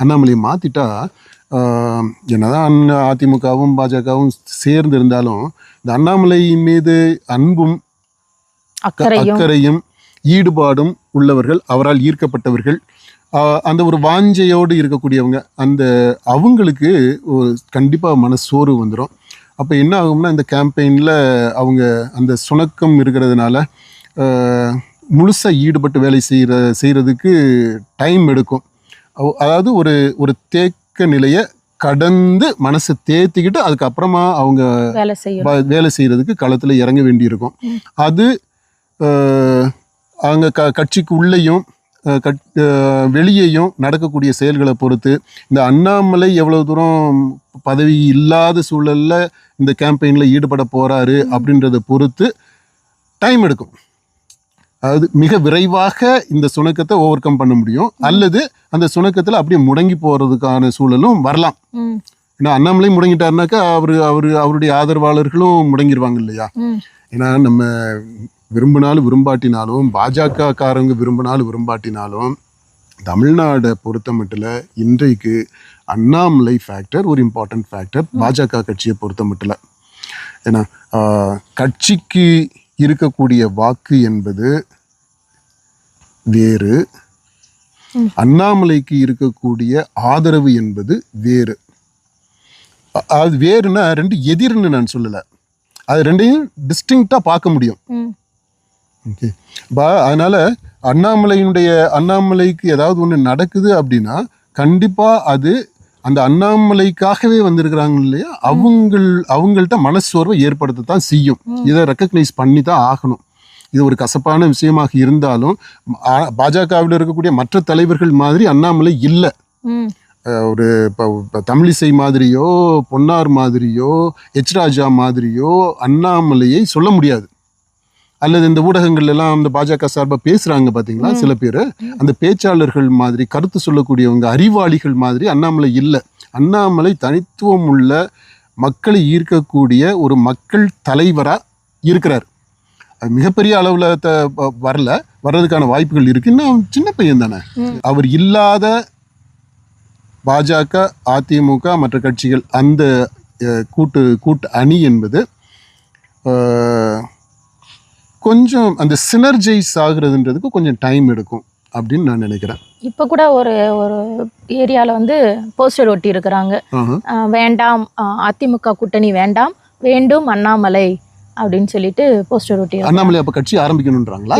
அண்ணாமலையை மாற்றிட்டா என்னதான் அண்ணா- அதிமுகவும் பாஜகவும் சேர்ந்து இருந்தாலும் இந்த அண்ணாமலை மீது அன்பும் அக்கறையும். ஈடுபாடும் உள்ளவர்கள் அவரால் ஈர்க்கப்பட்டவர்கள் அந்த ஒரு வாஞ்சையோடு இருக்கக்கூடியவங்க அந்த அவங்களுக்கு ஒரு கண்டிப்பாக மனசோர்வு வந்துடும் அப்போ என்ன ஆகும்னா இந்த கேம்பெயினில் அவங்க அந்த சுணக்கம் இருக்கிறதுனால முழுசாக ஈடுபட்டு வேலை செய்கிற செய்கிறதுக்கு டைம் எடுக்கும். அதாவது ஒரு ஒரு தேக்க நிலையை கடந்து மனசை தேத்திக்கிட்டு அதுக்கப்புறமா அவங்க வேலை செய்யறதுக்கு களத்தில் இறங்க வேண்டியிருக்கும். அது அஹ், அங்க க கட்சிக்கு உள்ளேயும் கட்- வெளியேயும் நடக்கக்கூடிய செயல்களை பொறுத்து இந்த அண்ணாமலை எவ்வளவு தூரம் பதவி இல்லாத சூழல்ல இந்த கேம்பெயின்ல ஈடுபட போறாரு அப்படின்றத பொறுத்து டைம் எடுக்கும். அதாவது மிக விரைவாக இந்த சுணக்கத்தை ஓவர் கம் பண்ண முடியும். அல்லது அந்த சுணக்கத்தில் அப்படியே முடங்கி போறதுக்கான சூழலும் வரலாம். ஏன்னா அண்ணாமலை முடங்கிட்டாருனாக்கா அவர் அவர் அவருடைய ஆதரவாளர்களும் முடங்கிடுவாங்க இல்லையா? ஏன்னா நம்ம விரும்பினாலும் விரும்பாட்டினாலும் பாஜக காரங்க விரும்பினாலும் விரும்பாட்டினாலும் தமிழ்நாடை பொறுத்த மட்டும் இன்றைக்கு அண்ணாமலை ஃபேக்டர் ஒரு இம்பார்ட்டன்ட் ஃபேக்டர் பாஜக கட்சியை பொறுத்த மட்டும் ஏன்னா கட்சிக்கு இருக்கக்கூடிய வாக்கு என்பது வேறு. அண்ணாமலைக்கு இருக்கக்கூடிய ஆதரவு என்பது வேறு. அது வேறுனா ரெண்டு எதிர்னு நான் சொல்லலை. அது ரெண்டையும் டிஸ்டிங்க்டாக பார்க்க முடியும். ஓகே. பா அதனால அண்ணாமலையினுடைய அண்ணாமலைக்கு ஏதாவது ஒன்று நடக்குது அப்படின்னா கண்டிப்பாக அது அந்த அண்ணாமலைக்காகவே வந்திருக்கிறாங்க இல்லையா? அவங்கள் அவங்கள்ட்ட மனசோர்வை ஏற்படுத்தத்தான் செய்யும். இதை ரெக்கக்னைஸ் பண்ணி தான் ஆகணும். இது ஒரு கசப்பான விஷயமாக இருந்தாலும் பாஜகவில் இருக்கக்கூடிய மற்ற தலைவர்கள் மாதிரி அண்ணாமலை இல்லை. ஒரு இப்போ இப்போ தமிழிசை மாதிரியோ பொன்னார் மாதிரியோ எச் ராஜா மாதிரியோ அண்ணாமலையை சொல்ல முடியாது. அல்லது இந்த ஊடகங்கள்ல எல்லாம் அந்த பாஜக சார்பாக பேசுறாங்க பாத்தீங்களா? சில பேர். அந்த பேச்சாளர்கள் மாதிரி கருத்து சொல்லக்கூடியவங்க அறிவாளிகள் மாதிரி அண்ணாமலை இல்லை. அண்ணாமலை தனித்துவம் உள்ள மக்களை ஈர்க்கக்கூடிய ஒரு மக்கள் தலைவரா இருக்கிறார். மிகப்பெரிய அளவில் த வரல. வர்றதுக்கான வாய்ப்புகள் இருக்கு. இன்னும் சின்ன பையன் தானே. அவர் இல்லாத பாஜக அதிமுக மற்ற கட்சிகள் அந்த கூட்டு கூட்டு அணி என்பது கொஞ்சம் அந்த சினர்ஜைஸ் ஆகுறதுன்றதுக்கு கொஞ்சம் டைம் எடுக்கும் அப்படின்னு நான் நினைக்கிறேன். இப்ப கூட ஒரு ஒரு ஏரியால வந்து போஸ்டர் ஒட்டி இருக்கிறாங்க. வேண்டாம் அதிமுக கூட்டணி வேண்டாம் வேண்டும் அண்ணாமலை அப்படின்னு சொல்லிட்டு போஸ்டர் ஒட்டி அண்ணாமலை அப்ப கட்சி ஆரம்பிக்கணுன்றாங்களா